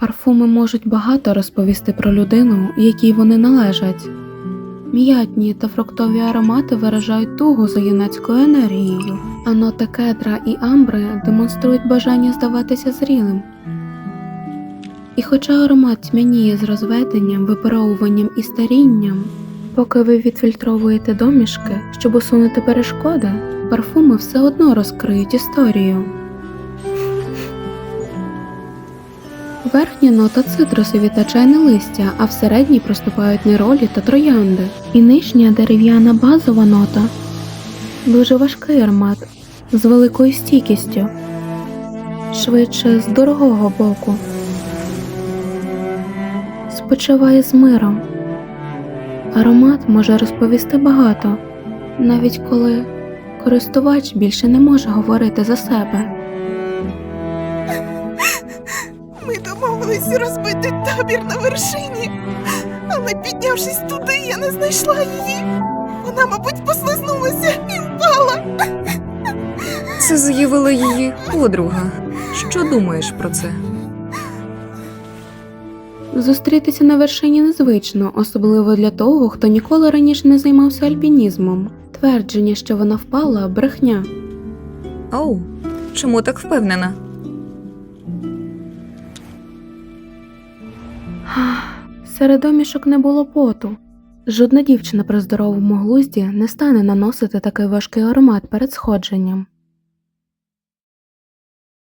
Парфуми можуть багато розповісти про людину, якій вони належать. М'ятні та фруктові аромати виражають тугу за юнацькою енергією, а ноти кедра і амбри демонструють бажання здаватися зрілим. І хоча аромат тьмяніє з розведенням, випаровуванням і старінням, поки ви відфільтровуєте домішки, щоб усунути перешкоди, парфуми все одно розкриють історію. Верхня нота цитрусові та чайне листя, а в середній проступають неролі та троянди. І нижня дерев'яна базова нота. Дуже важкий аромат з великою стійкістю, швидше з дорогого боку. Спочиває з миром. Аромат може розповісти багато, навіть коли користувач більше не може говорити за себе. Ми домовились розбити табір на вершині, але піднявшись туди, я не знайшла її. Вона, мабуть, послизнулася і впала. Це заявила її подруга. Що думаєш про це? Зустрітися на вершині незвично, особливо для того, хто ніколи раніше не займався альпінізмом. Твердження, що вона впала, брехня. Оу, чому так впевнена? Серед домішок не було поту. Жодна дівчина при здоровому глузді не стане наносити такий важкий аромат перед сходженням.